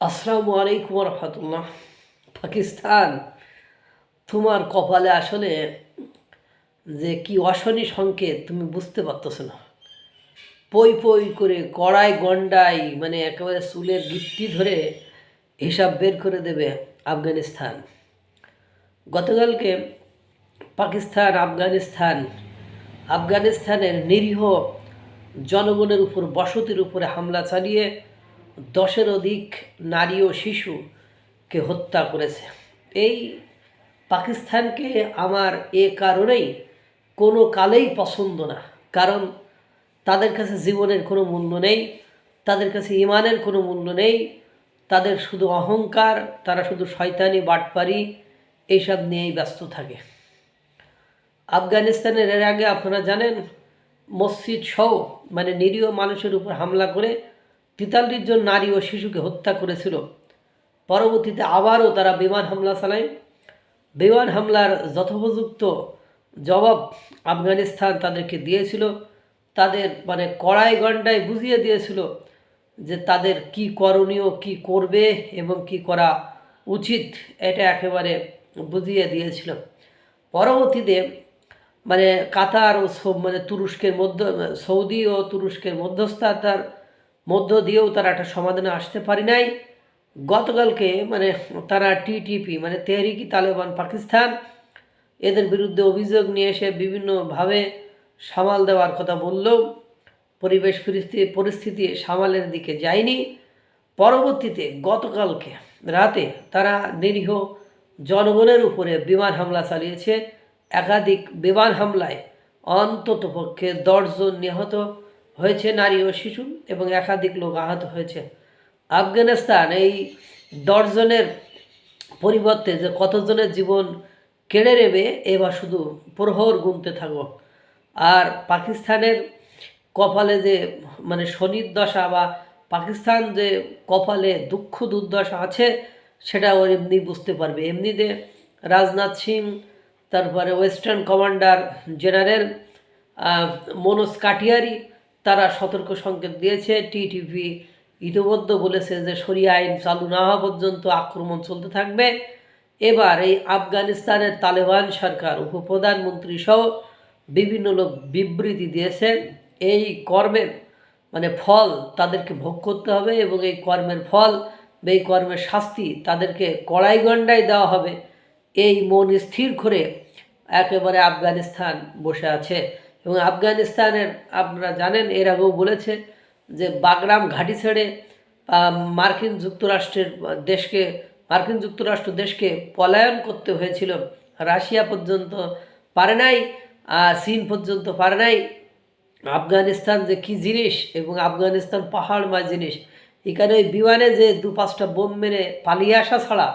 আসসালামু আলাইকুম রহমতুল্লাহ। পাকিস্তান, তোমার কপালে আসলে যে কি অশনি সংকেত তুমি বুঝতে পারতেছো না। পই পই করে কড়াই গন্ডাই মানে একেবারে চুলের গিট্টি ধরে হিসাব বের করে দেবে আফগানিস্তান। গতকালকে পাকিস্তান, আফগানিস্তান, আফগানিস্তানের নিরীহ জনগণের উপর বসতির উপরে হামলা চালিয়ে দশের অধিক নারী ও শিশুকে হত্যা করেছে। এই পাকিস্তানকে আমার এ কারণেই কোনো কালেই পছন্দ না। কারণ তাদের কাছে জীবনের কোনো মূল্য নেই, তাদের কাছে ইমানের কোনো মূল্য নেই, তাদের শুধু অহংকার, তারা শুধু শয়তানি, বাটপারি, এইসব নিয়েই ব্যস্ত থাকে। আফগানিস্তানের এর আগে আপনারা জানেন, মসজিদ সহ মানে নিরীহ মানুষের উপর হামলা করে তেতাল্লিশ জন নারী ও শিশুকে হত্যা করেছিল। পরবর্তীতে আবারও তারা বিমান হামলা চালায়। বিমান হামলার যথোপযুক্ত জবাব আফগানিস্তান তাদেরকে দিয়েছিল। তাদের মানে কড়াই গন্ডায় বুঝিয়ে দিয়েছিল যে তাদের কি করণীয়, কি করবে এবং কি করা উচিত, এটা একেবারে বুঝিয়ে দিয়েছিল। পরবর্তীতে মানে কাতার ও মানে তুরস্কের মধ্য সৌদি ও তুরস্কের মধ্যস্থতার মধ্য দিয়েও তারা একটা সমাধানে আসতে পারি নাই। গতকালকে মানে তারা টিটিপি মানে তেহরিকি তালেবান পাকিস্তান, এদের বিরুদ্ধে অভিযোগ নিয়ে এসে বিভিন্নভাবে সামাল দেওয়ার কথা বললেও পরিবেশ পরিস্থিতি পরিস্থিতি সামালের দিকে যায়নি। পরবর্তীতে গতকালকে রাতে তারা নিরীহ জনগণের উপরে বিমান হামলা চালিয়েছে। একাধিক বিমান হামলায় অন্তত পক্ষে দশজন নিহত। হয়েছে নারী ও শিশু এবং একাধিক লোক আহত হয়েছে। আফগানিস্তান এই দশজনের পরিবর্তে যে কতজনের জীবন কেড়ে নেবে, এবার শুধু প্রহর গুনতে থাকো। আর পাকিস্তানের কপালে যে মানে শনির দশা বা পাকিস্তান যে কপালে দুঃখ দুর্দশা আছে, সেটা ওর এমনি বুঝতে পারবে। এমনিতে রাজনাথ সিং, তারপরে western commander general Manoj Katiyar তারা সতর্ক সংকেত দিয়েছে। টিটিভি ইতিমধ্যে বলেছে যে সরিয়া আইন চালু না হওয়া পর্যন্ত আক্রমণ চলতে থাকবে। এবার এই আফগানিস্তানের তালেবান সরকার উপপ্রধানমন্ত্রী সহ বিভিন্ন লোক বিবৃতি দিয়েছে। এই কর্মের মানে ফল তাদেরকে ভোগ করতে হবে এবং এই কর্মের ফল এই কর্মের শাস্তি তাদেরকে কড়াই গণ্ডায় দেওয়া হবে। এই মন স্থির করে একেবারে আফগানিস্তান বসে আছে। এবং আফগানিস্তানের আপনারা জানেন, এর আগেও বলেছে যে বাগরাম ঘাঁটি ছেড়ে মার্কিন যুক্তরাষ্ট্রের দেশকে, মার্কিন যুক্তরাষ্ট্র দেশকে পলায়ন করতে হয়েছিল। রাশিয়া পর্যন্ত পারে নাই চীন পর্যন্ত পারে নাই। আফগানিস্তান যে কি জিনিস এবং আফগানিস্তান পাহাড় পাহাড়ময় জিনিস। এখানে ওই বিমানে যে দু পাঁচটা বোম মেরে পালিয়ে আসা ছাড়া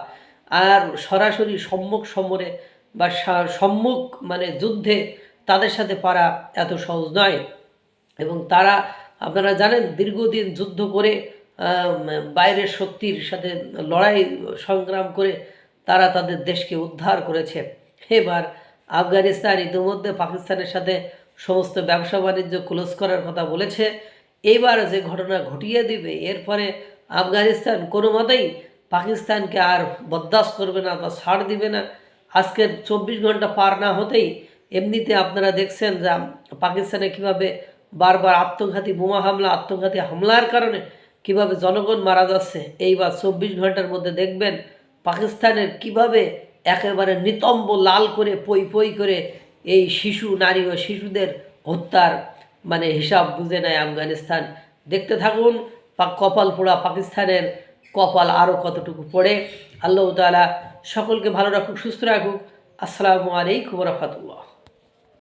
আর সরাসরি সম্মুখ সমরে বা সম্মুখ মানে যুদ্ধে তাদের সাথে পারা এত সহজ নয়। এবং তারা, আপনারা জানেন, দীর্ঘদিন যুদ্ধ করে বাইরের শক্তির সাথে লড়াই, সংগ্রাম করে তারা তাদের দেশকে উদ্ধার করেছে। এবার আফগানিস্তান ইতিমধ্যে পাকিস্তানের সাথে সমস্ত ব্যবসা বাণিজ্য ক্লোজ করার কথা বলেছে। এইবার যে ঘটনা ঘটিয়ে দিবে, এরপরে আফগানিস্তান কোনো মতেই পাকিস্তানকে আর বরদাস্ত করবে না বা ছাড় দিবে না। আজকের চব্বিশ ঘণ্টা পার না হতেই এমনিতে আপনারা দেখছেন যে পাকিস্তানে কীভাবে বারবার আত্মঘাতী বোমা হামলা, আত্মঘাতী হামলার কারণে কীভাবে জনগণ মারা যাচ্ছে, এইবার চব্বিশ ঘণ্টার মধ্যে দেখবেন পাকিস্তানের কীভাবে একেবারে নিতম্ব লাল করে, পই পই করে এই শিশু, নারী ও শিশুদের হত্যার মানে হিসাব বুঝে নেয় আফগানিস্তান। দেখতে থাকুন কপাল পোড়া পাকিস্তানের কপাল আরও কতটুকু পড়ে। আল্লাহ তালা সকলকে ভালো রাখুক, সুস্থ রাখুক। আসসালামু আলাইকুম রহমতুল্লাহ।